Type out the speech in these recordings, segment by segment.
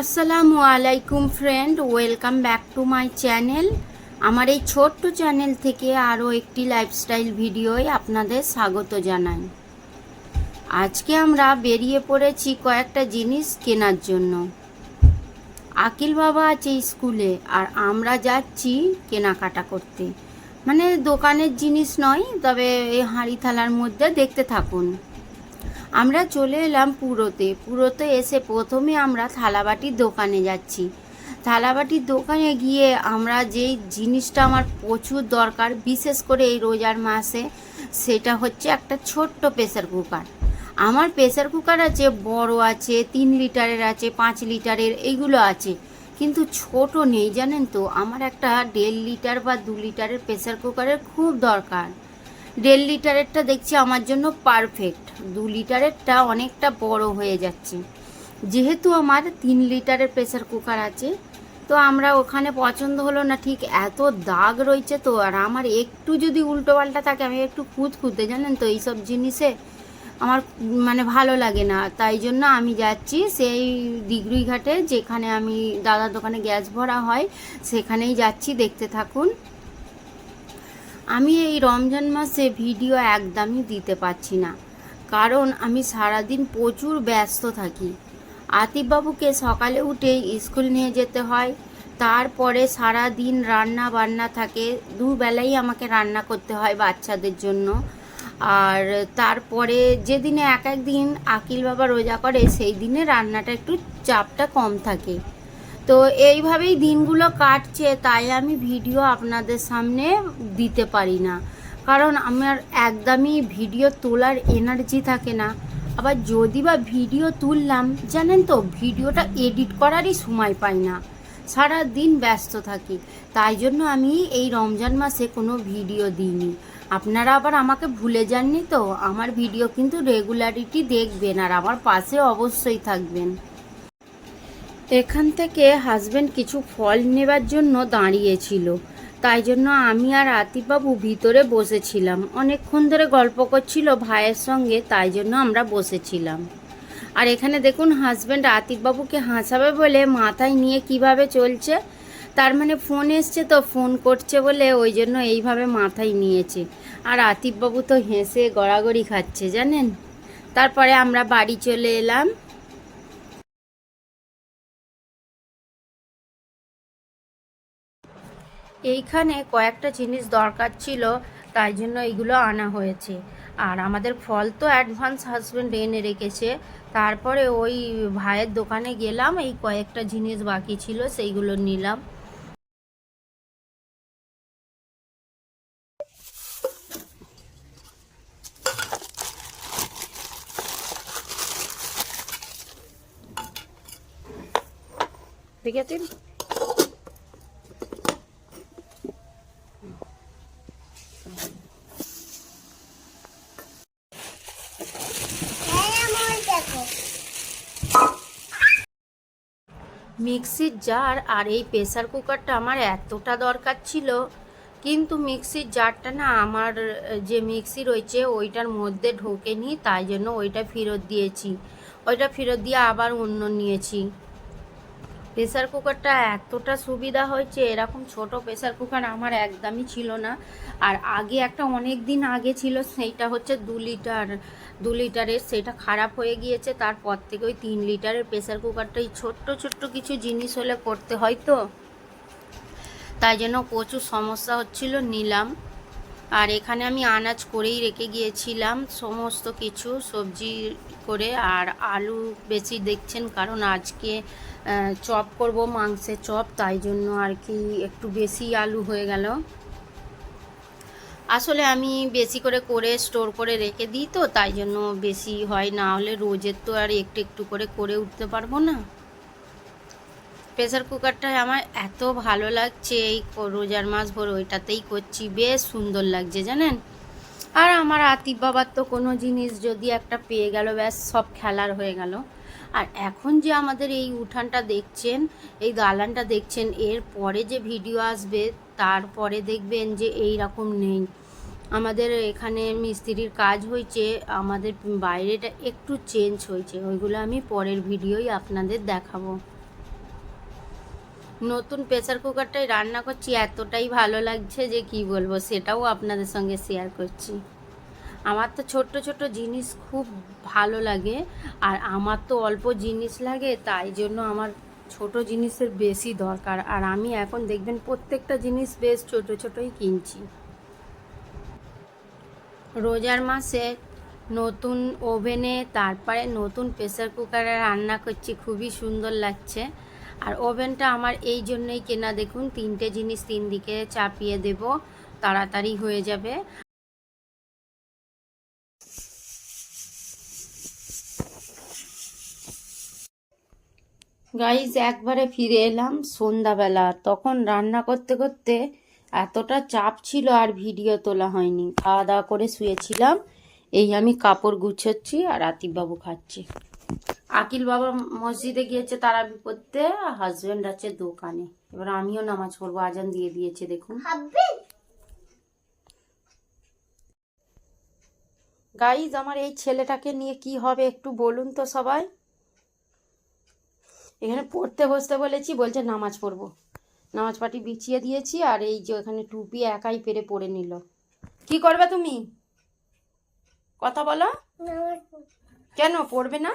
আসসালামু আলাইকুম friend welcome back to my channel আমার এই ছোট্ট চ্যানেল থেকে আরও একটি লাইফস্টাইল ভিডিওয় আপনাদের স্বাগত জানাই। আজকে আমরা বেরিয়ে পড়েছি কয়েকটা জিনিস কেনার জন্য। আকিল বাবা আছে স্কুলে, আর আমরা যাচ্ছি কেনাকাটা করতে। মানে দোকানের জিনিস নয়, তবে এই হাঁড়ি থালার মধ্যে দেখতে থাকুন। আমরা চলে এলাম পুরোতে। পুরোতে এসে প্রথমে আমরা থালাবাটির দোকানে যাচ্ছি। থালাবাটির দোকানে গিয়ে আমরা যেই জিনিসটা আমার প্রচুর দরকার, বিশেষ করে এই রোজার মাসে, সেটা হচ্ছে একটা ছোট্ট প্রেসার কুকার। আমার প্রেসার কুকার আছে, বড় আছে, তিন লিটারের আছে, পাঁচ লিটারের এইগুলো আছে। কিন্তু ছোট নেই, জানেন তো? আমার একটা দেড় লিটার বা দু লিটারের প্রেসার কুকারের খুব দরকার। দেড় লিটারেরটা দেখছি আমার জন্য পারফেক্ট দু লিটারেরটা অনেকটা বড় হয়ে যাচ্ছে। যেহেতু আমার তিন লিটারের প্রেসার কুকার আছে, তো আমরা ওখানে পছন্দ হলো না, ঠিক এত দাগ রয়েছে তো, আর আমার একটু যদি উল্টো পাল্টা থাকে, আমি একটু খুঁত খুঁতে জানেন তো, এইসব জিনিসে আমার মানে ভালো লাগে না। তাই জন্য আমি যাচ্ছি সেই ডিগ্রি ঘাটে যেখানে আমি দাদার দোকানে গ্যাস ভরা হয়, সেখানেই যাচ্ছি, দেখতে থাকুন। আমি এই রমজান মাসে ভিডিও একদমই দিতে পারছি না। কারণ আমি সারাদিন প্রচুর ব্যস্ত থাকি। আতিফবাবুকে সকালে উঠেই স্কুল নিয়ে যেতে হয়। তারপরে সারা দিন রান্না বান্না থাকে। দুবেলাই আমাকে রান্না করতে হয় বাচ্চাদের জন্য। আর তারপরে যেদিনে এক এক দিন আকিল বাবা রোজা করে সেই দিনে রান্নাটা একটু চাপটা কম থাকে। তো এইভাবেই দিনগুলো কাটছে, তাই আমি ভিডিও আপনাদের সামনে দিতে পারি না। কারণ আমার একদমই ভিডিও তোলার এনার্জি থাকে না। আবার যদি বা ভিডিও তুললাম, জানেন তো, ভিডিওটা এডিট করারই সময় পাই না। সারা দিন ব্যস্ত থাকি, তাই জন্য আমি এই রমজান মাসে কোনো ভিডিও দিইনি। আপনারা আবার আমাকে ভুলে যাননি তো, আমার ভিডিও কিন্তু রেগুলারিটি দেখবেন আর আমার পাশে অবশ্যই থাকবেন। এখান থেকে হাজবেন্ড কিছু ফল নেবার জন্য দাঁড়িয়েছিল। তাই জন্য আমি আর আতিফবাবু ভিতরে বসেছিলাম। অনেকক্ষণ ধরে গল্প করছিল ভাইয়ের সঙ্গে, তাই জন্য আমরা বসেছিলাম। আর এখানে দেখুন হাজব্যান্ড আতিফবাবুকে হাসাবে বলে মাথায় নিয়ে কীভাবে চলছে? তার মানে ফোন এসছে তো ফোন করছে বলে ওই জন্য এইভাবে মাথায় নিয়েছে। আর আতিফবাবু তো হেসে গড়াগড়ি খাচ্ছে, জানেন? তারপরে আমরা বাড়ি চলে এলাম। এইখানে কয়েকটা জিনিস দরকার ছিল, তাই জন্য এইগুলো আনা হয়েছে। আর আমাদের ফল তো অ্যাডভান্স হাজব্যান্ড এনে রেখেছে। তারপরে ওই ভাইয়ের দোকানে গেলাম, এই কয়েকটা জিনিস বাকি ছিল, সেইগুলো নিলাম। দেখেছেন? মিক্সির জার আর এই প্রেসার কুকারটা আমার এতটা দরকার ছিল। কিন্তু মিক্সির জারটা না আমার, যে মিক্সি রয়েছে ওইটার মধ্যে ঢোকেনি, তাই জন্য ওইটা ফেরত দিয়েছি। ওইটা ফেরত দিয়ে আবার অন্য নিয়েছি। প্রেসার কুকারটা এতটা সুবিধা হয়েছে, এরকম ছোট প্রেসার কুকার আমার একদমই ছিল না। আর আগে একটা অনেক দিন আগে ছিল, সেইটা হচ্ছে দু লিটার, দু লিটারের সেটা খারাপ হয়ে গিয়েছে, তারপর থেকে ওই তিন লিটারের প্রেসার কুকারটাই ছোট্ট ছোট্ট কিছু জিনিস হলে করতে হয় তো। তাই জন্য প্রচুর সমস্যা হচ্ছিল, নিলাম। আর এখানে আমি আনাজ করেই রেখে গিয়েছিলাম সমস্ত কিছু, সবজি করে আর আলু বেশি দেখছেন কারণ আজকে চপ করব, মাংসের চপ, তাই জন্য আর কি একটু বেশি আলু হয়ে গেল। আসলে আমি বেশি করে করে স্টোর করে রেখে দিই তো, তাই জন্য বেশি হয় না হলে রোজের তো আর একটু একটু করে করে উঠতে পারব না। প্রেসার কুকারটায় আমার এত ভালো লাগছে এই রোজার মাস ভোর ওইটাতেই করছি, বেশ সুন্দর লাগছে জানেন। আর আমার আতিফ বাবার তো কোনো জিনিস যদি একটা পেয়ে গেল, ব্যাস সব খেলার হয়ে গেল। আর এখন যে আমাদের এই উঠানটা দেখছেন, এই দালানটা দেখছেন, এর পরে যে ভিডিও আসবে তারপরে দেখবেন যে এই রকম নেই। আমাদের এখানে মিস্ত্রির কাজ হয়েছে, আমাদের বাইরেটা একটু চেঞ্জ হয়েছে, ওইগুলো আমি পরের ভিডিওই আপনাদের দেখাবো। নতুন প্রেসার কুকারটাই রান্না করছি, এতটাই ভালো লাগছে যে কি বলব, সেটাও আপনাদের সঙ্গে শেয়ার করছি। আমার তো ছোট্ট ছোট্ট জিনিস খুব ভালো লাগে, আর আমার তো অল্প জিনিস লাগে, তাই জন্য আমার ছোট জিনিসের বেশি দরকার। আর আমি এখন দেখবেন প্রত্যেকটা জিনিস বেশ ছোট ছোটই কিনছি। রোজার মাসে নতুন ওভেনে, তারপরে নতুন প্রেসার কুকারে রান্না করছি, খুবই সুন্দর লাগছে। আর ওভেনটা আমার এই জন্যই কেনা, দেখুন, তিনটে জিনিস তিন দিকে চাপিয়ে দেব, তাড়াতাড়ি হয়ে যাবে। গাইজ একবারে ফিরে এলাম সন্ধ্যাবেলা। তখন রান্না করতে করতে এতটা চাপ ছিল আর ভিডিও তোলা হয়নি। খাওয়া দাওয়া করে শুয়েছিলাম, এই আমি কাপড় গুছোচ্ছি আর আতিফবাবু খাচ্ছে। আকিল বাবা মসজিদে গিয়েছে তারাবি পড়তে আর হাজব্যান্ড আছে দোকানে। এবার আমিও নামাজ পড়ব আজান দিয়ে দিয়েছে দেখুন। গাইজ আমার এই ছেলেটাকে নিয়ে কি হবে একটু বলুন তো সবাই। এখানে পড়তে বসতে বলেছি বলছে নামাজ পড়ব। নামাজ পাটি বিছিয়ে দিয়েছি আর এই যে এখানে টুপি একাই পেরে পড়ে নিল। কি করবে তুমি? কথা বলো। কেন পড়বে না?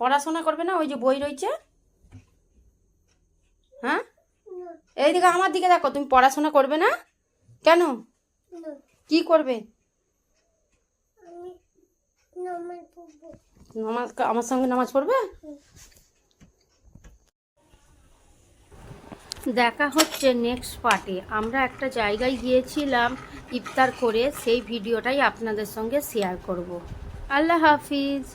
পড়াশোনা করবে না? ওই যে বই রয়েছে। হ্যাঁ? এইদিকে আমার দিকে দেখো, তুমি পড়াশোনা করবে না? কেন? কি করবে? নামাজ আমার সঙ্গে নামাজ পড়বে? দেখা হচ্ছে নেক্সট পার্টে আমরা একটা জায়গায় গিয়েছিলাম ইফতার করে, সেই ভিডিওটাই আপনাদের সঙ্গে শেয়ার করব। আল্লাহ হাফিজ।